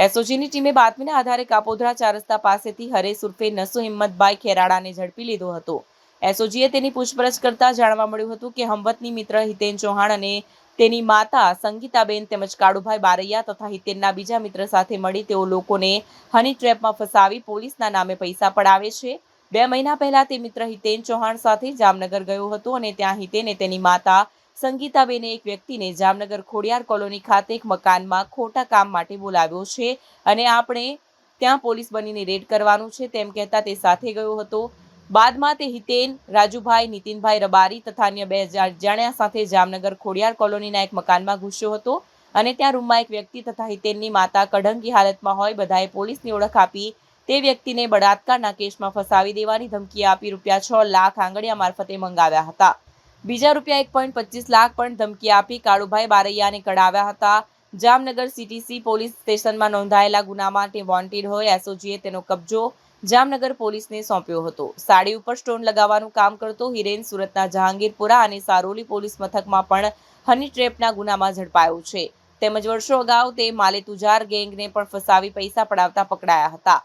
એસઓજીની ટીમે બાતમીના આધારે કાપોદ્રા ચાર રસ્તા પાસેથી હરેશ ઉર્ફે નસુ હિંમતભાઈ ખેરાડાને ઝડપી લીધો હતો. એસઓજીએ તેની પૂછપરછ કરતા જાણવા મળ્યું હતું કે હંવતની મિત્ર હિતેન ચૌહાણ અને તેની માતા સંગીતાબેન તેમજ કાળુભાઈ બારૈયા તથા હિતેનના બીજા મિત્ર સાથે મળી તેઓ લોકોને હની ટ્રેપમાં ફસાવી પોલીસના નામે પૈસા પડાવે છે. બે મહિના પહેલા તે મિત્ર હિતેન ચૌહાણ સાથે જામનગર ગયો હતો અને ત્યાં હિતેને તેની માતા સંગીતાબેને એક વ્યક્તિને જામનગર ખોડિયાર કોલોની ખાતે એક મકાનમાં ખોટા કામ માટે બોલાવ્યો છે અને આપણે ત્યાં પોલીસ બનીને રેડ કરવાનું છે તેમ કહેતા તે સાથે ગયો હતો. બાદમાં તે હિતેન, રાજુભાઈ, નીતિનભાઈ રબારી તથા અન્ય બે અજાણ્યા સાથે જામનગર ખોડિયાર કોલોનીના એક મકાનમાં ઘૂસ્યો હતો અને ત્યાં રૂમમાં એક વ્યક્તિ તથા હિતેનની માતા કઢંગી હાલતમાં હોય બધાએ પોલીસની ઓળખ આપી તે વ્યક્તિને બળાત્કારના કેસમાં ફસાવી દેવાની ધમકી આપી રૂપિયા છ લાખ આંગળીયા મારફતે મંગાવ્યા હતા. બીજા રૂપિયા એક પોઈન્ટ પચીસ લાખ પણ ધમકી આપી કાળુભાઈ બારૈયાને કઢાવ્યા હતા. જામનગર સીટીસી પોલીસ સ્ટેશનમાં નોંધાયેલા ગુના માટે વોન્ટેડ હોય એસઓજીએ તેનો કબજો જામનગર પોલીસને સોંપ્યો હતો. સાડી ઉપર સ્ટોન લગાવવાનું કામ કરતો હિરેન સુરતના જહાંગીરપુરા અને સારોલી પોલીસ મથકમાં પણ હની ટ્રેપના ગુનામાં ઝડપાયો છે. તેમજ વર્ષો અગાઉ તે માલે તુજાર ગેંગને પણ ફસાવી પૈસા પડાવતા પકડાયા હતા.